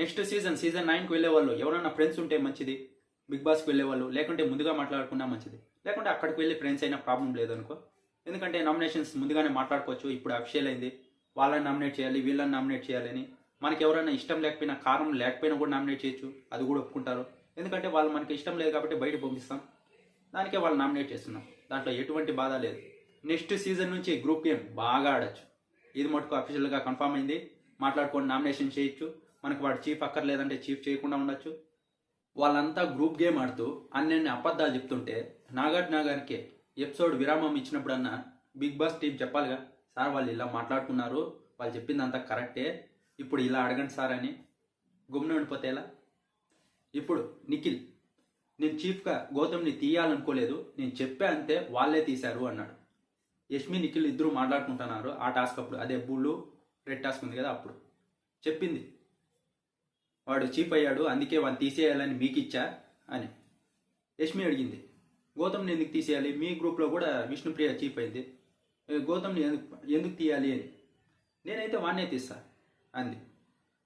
Next season season నైన్కి వెళ్ళే వాళ్ళు ఎవరైనా ఫ్రెండ్స్ ఉంటే మంచిది. బిగ్ బాస్కి వెళ్ళే వాళ్ళు లేకుంటే ముందుగా మాట్లాడుకున్నా మంచిది. లేకుంటే అక్కడికి వెళ్ళి ఫ్రెండ్స్ అయినా ప్రాబ్లం లేదనుకో. ఎందుకంటే నామినేషన్స్ ముందుగానే మాట్లాడుకోవచ్చు. ఇప్పుడు అఫిషియల్ అయింది. వాళ్ళని నామినేట్ చేయాలి వీళ్ళని నామినేట్ చేయాలని. మనకి ఎవరైనా ఇష్టం లేకపోయినా కారం లేకపోయినా కూడా నామినేట్ చేయొచ్చు. అది కూడా ఒప్పుకుంటారు. ఎందుకంటే వాళ్ళు మనకి ఇష్టం లేదు కాబట్టి బయట పంపిస్తాం. దానికే వాళ్ళు నామినేట్ చేస్తున్నాం దాంట్లో ఎటువంటి బాధ లేదు. నెక్స్ట్ సీజన్ నుంచి గ్రూప్ గేమ్ బాగా ఆడచ్చు. ఇది మటుకు అఫీషియల్గా కన్ఫామ్ అయింది. మాట్లాడుకొని నామినేషన్ చేయొచ్చు. మనకు వాడు చీఫ్ అక్కర్లేదంటే చీఫ్ చేయకుండా ఉండొచ్చు. వాళ్ళంతా గ్రూప్ గేమ్ ఆడుతూ అన్నెన్ని అబద్ధాలు చెప్తుంటే నాగార్జున గారికి ఎపిసోడ్ విరామం ఇచ్చినప్పుడన్నా బిగ్ బాస్ టీం చెప్పాలిగా సార్ వాళ్ళు ఇలా మాట్లాడుకున్నారు వాళ్ళు చెప్పిందంతా కరెక్టే ఇప్పుడు ఇలా అడగండి సార్ అని. గుమ్న ఉండిపోతే ఎలా? ఇప్పుడు నిఖిల్ నేను చీఫ్గా గౌతమ్ని తీయాలనుకోలేదు నేను చెప్పా అంతే వాళ్ళే తీశారు అన్నాడు. యష్మి నిఖిల్ ఇద్దరు మాట్లాడుకుంటున్నారు ఆ టాస్క్ అప్పుడు. అదే బుల్లు రెడ్ టాస్క్ ఉంది కదా అప్పుడు. చెప్పింది వాడు చీఫ్ అయ్యాడు అందుకే వాడిని తీసేయాలని మీకు ఇచ్చా అని. యష్మి అడిగింది గౌతమ్ని ఎందుకు తీసేయాలి? మీ గ్రూప్లో కూడా విష్ణుప్రియ చీఫ్ అయింది. గౌతమ్ని ఎందుకు ఎందుకు తీయాలి అని? నేనైతే వాడినే తీస్తా అంది.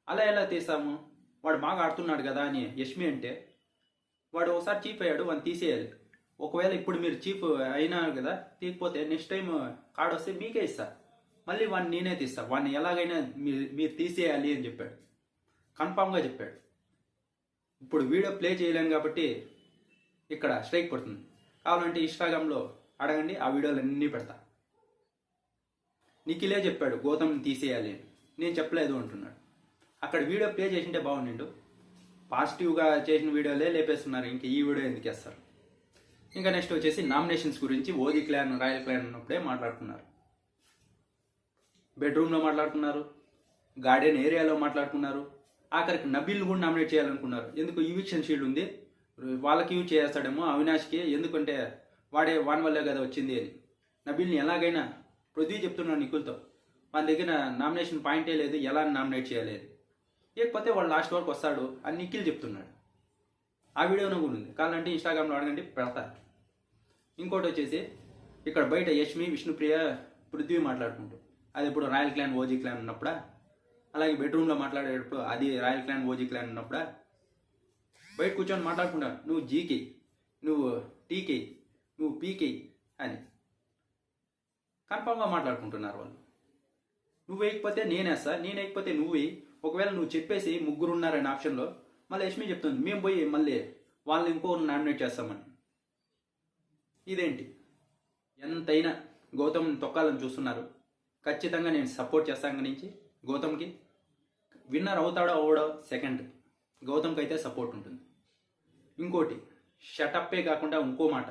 అలా ఎలా తీస్తాము? వాడు బాగా ఆడుతున్నాడు కదా అని యష్మి అంటే వాడు ఒకసారి చీఫ్ అయ్యాడు వాడిని తీసేయాలి. ఒకవేళ ఇప్పుడు మీరు చీఫ్ అయినారు కదా తీయకపోతే నెక్స్ట్ టైం కార్డు వస్తే మీకే ఇస్తా. మళ్ళీ వాడిని నేనే తీస్తా. వాడిని ఎలాగైనా మీరు మీరు తీసేయాలి అని చెప్పాడు. కన్ఫామ్గా చెప్పాడు. ఇప్పుడు వీడియో ప్లే చేయలేము కాబట్టి ఇక్కడ స్ట్రైక్ పడుతుంది. కావాలంటే ఇన్స్టాగ్రామ్లో అడగండి ఆ వీడియోలు అన్నీ పెడతా. నిఖిలే చెప్పాడు గౌతమ్ని తీసేయాలి అని. నేను చెప్పలేదు అంటున్నాడు. అక్కడ వీడియో ప్లే చేసింటే బాగుండిండు. పాజిటివ్గా చేసిన వీడియోలే లేపేస్తున్నారు ఇంకా ఈ వీడియో ఎందుకు వేస్తారు? ఇంకా నెక్స్ట్ వచ్చేసి నామినేషన్స్ గురించి ఓది క్లాన్ రాయల్ క్లాన్ ఉన్నప్పుడే మాట్లాడుకున్నారు. బెడ్రూమ్లో మాట్లాడుకున్నారు గార్డెన్ ఏరియాలో మాట్లాడుకున్నారు. ఆఖరికి నబిల్ కూడా నామినేట్ చేయాలనుకున్నారు. ఎందుకు? ఈవిక్షన్ షీల్డ్ ఉంది. వాళ్ళకి యూజ్ చేస్తాడేమో అవినాష్కి ఎందుకంటే వాడే వాన్ వల్లే కదా వచ్చింది అని. నబిల్ని ఎలాగైనా పృథ్వీ చెప్తున్నాడు నిఖిల్తో మన దగ్గర నామినేషన్ పాయింటే లేదు ఎలా నామినేట్ చేయాలి అని. లేకపోతే వాళ్ళు లాస్ట్ వరకు వస్తాడు అని నిఖిల్ చెప్తున్నాడు. ఆ వీడియోను కూడా ఉంది. కావాలంటే ఇన్స్టాగ్రామ్లో అడగండి పెడతా. ఇంకోటి వచ్చేసి ఇక్కడ బయట యష్మి విష్ణుప్రియ పృథ్వీ మాట్లాడుకుంటూ. అది ఇప్పుడు రాయల్ క్లాన్ ఓజీ క్లాన్ ఉన్నప్పుడా? అలాగే బెడ్రూమ్లో మాట్లాడేటప్పుడు అది రాయల్ క్లాన్ ఓజీ క్లాన్ ఉన్నప్పుడు? బయట కూర్చొని మాట్లాడుకుంటాను నువ్వు జీకే నువ్వు టీకే నువ్వు పీకే అని. కన్ఫామ్గా మాట్లాడుకుంటున్నారు వాళ్ళు. నువ్వు వేయకపోతే నేనేస్తా నేను వేయకపోతే నువ్వు. ఒకవేళ నువ్వు చెప్పేసి ముగ్గురు ఉన్నారనే ఆప్షన్లో మళ్ళీ యష్మి చెప్తుంది మేము పోయి మళ్ళీ వాళ్ళని ఇంకో నామినేట్ చేస్తామని. ఇదేంటి? ఎంతైనా గౌతమ్ని తొక్కాలని చూస్తున్నారు. ఖచ్చితంగా నేను సపోర్ట్ చేస్తాను నుంచి గౌతమ్కి. విన్నర్ అవుతాడో అవడో సెకండ్. గౌతమ్కి అయితే సపోర్ట్ ఉంటుంది. ఇంకోటి షటప్పే కాకుండా ఇంకో మాట.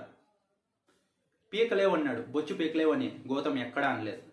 పీకలేవన్నాడు బొచ్చు పీకలేవని గౌతమ్ ఎక్కడా అనలేదు.